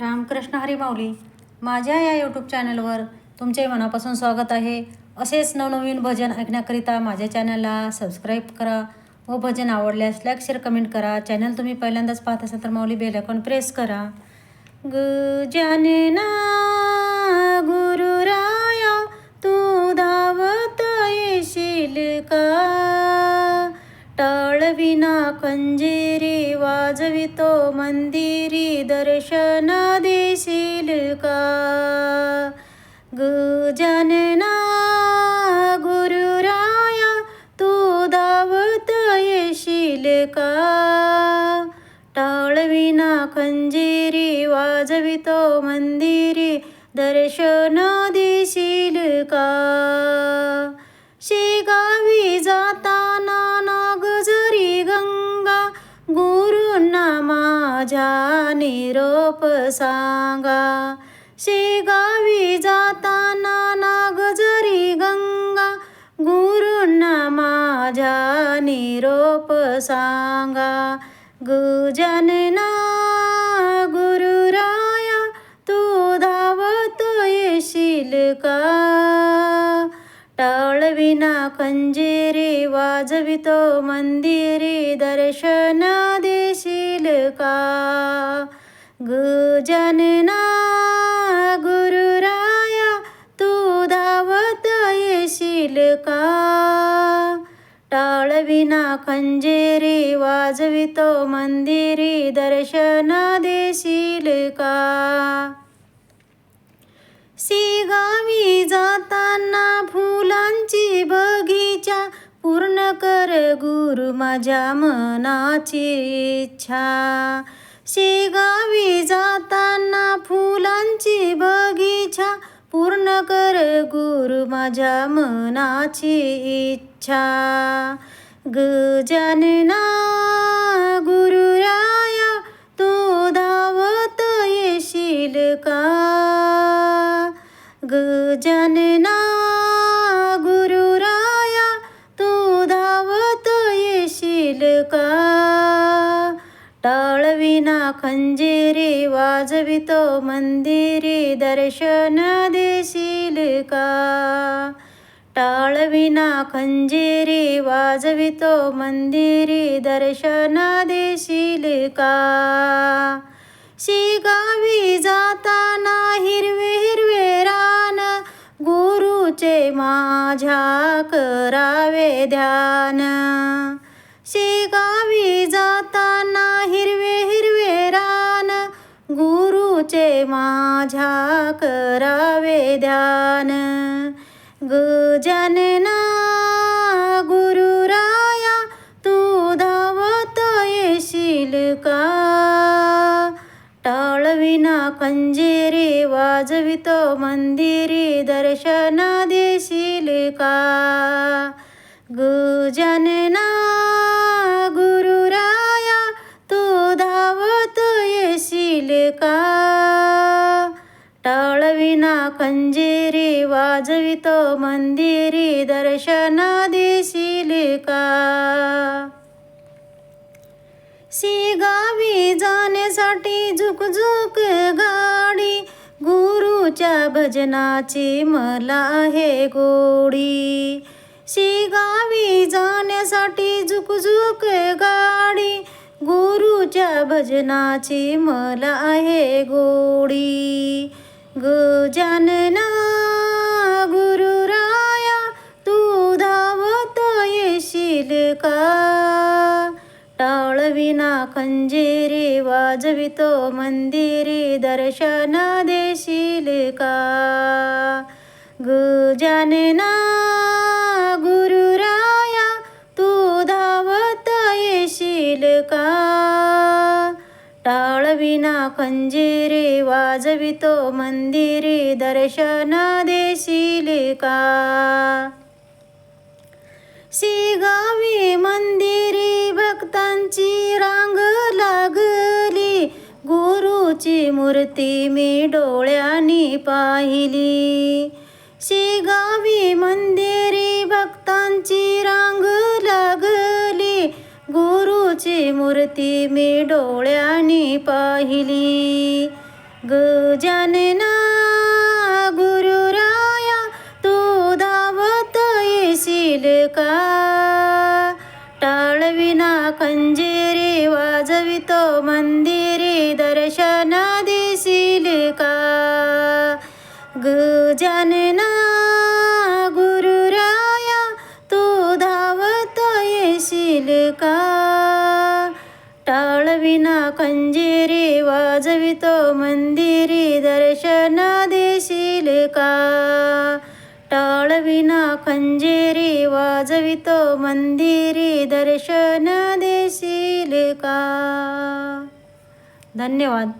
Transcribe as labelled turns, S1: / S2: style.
S1: रामकृष्ण हरी माऊली माझ्या या यूट्यूब चॅनलवर तुमचे मनापासून स्वागत आहे. असेच नवनवीन भजन ऐकण्याकरिता माझ्या चॅनलला सबस्क्राईब करा व भजन आवडल्यास लाईक शेअर कमेंट करा. चॅनल तुम्ही पहिल्यांदाच पाहत असाल तर माऊली बेल आयकॉन प्रेस करा. गजानना गुरुराया तू धावत येशील का? टळविना कंजेरी वाजवितो मंदिरी दर्शन देशील का गजनना गुरुराया तू दावत येशील का टाळविना खंजिरी वाजवितो मंदिरी दर्शन बाप सांगा. शेगावी जाताना नागझरी गंगा गुरूंना माझ्या निरोप सांगा. गुजनना गुरुराया तू धावत येशील का? टाळविना खंजिरी वाजवितो मंदिरी दर्शन देशील का? गुजनना गुरुराया तू धावत येशील का? टाळविना खंजेरी वाजवितो मंदिरी दर्शन देशील का? सीगावी जाताना फु गुरु माझ्या मनाची इच्छा. शेगावी जाताना फुलांची बगीचा. पूर्ण कर गुरु माझ्या मनाची इच्छा. गजानना ना खंजिरी वाजवितो मंदिरी दर्शन देशील का? टाळविना खंजिरी वाजवितो मंदिरी दर्शन देशील का? शिगावी जाताना हिरवे हिरवे रान गुरुचे माझ्या करावे ध्यान. शिगा माझ्या करावे ध्यान. गजानना गुरुराया तू धावत येशील का? टाळविना खंजिरी वाजवितो मंदिरी दर्शन देशील का? गज टाळविना खंजिरी वाजवितो मंदिरी दर्शन देशील का सीगावी जाण्यासाठी झुकझुक गाडी गुरुच्या भजनाची मला आहे गोडी. शिगावी जाण्यासाठी झुकझुक गाडी गुरुच्या भजनाची मला आहे गोडी. गजानना गुरुराया तू धावत येशील का? टाळविना खंजिरी वाजवितो मंदिरी दर्शन देशील का? गजानना मंजिरे वाजवितो मंदिरी दर्शन देशील का? सिगावी मंदिरी भक्तांची रांग लागली गुरुची मूर्ती मी डोळ्यांनी पाहिली. शेगावी मंदिरी भक्तांची रांग लागली गुरुची मूर्ती मी डोळ्या का? टाळविना खंजेरी वाजवितो मंदिरी दर्शन देशील का गजानना गुरुराया तू धावत येशील का टाळविना खंजेरी वाजवितो मंदिरी दर्शन देशील का टाळविना खंजेरी वाजवितो मंदिरी दर्शन देशील का? धन्यवाद.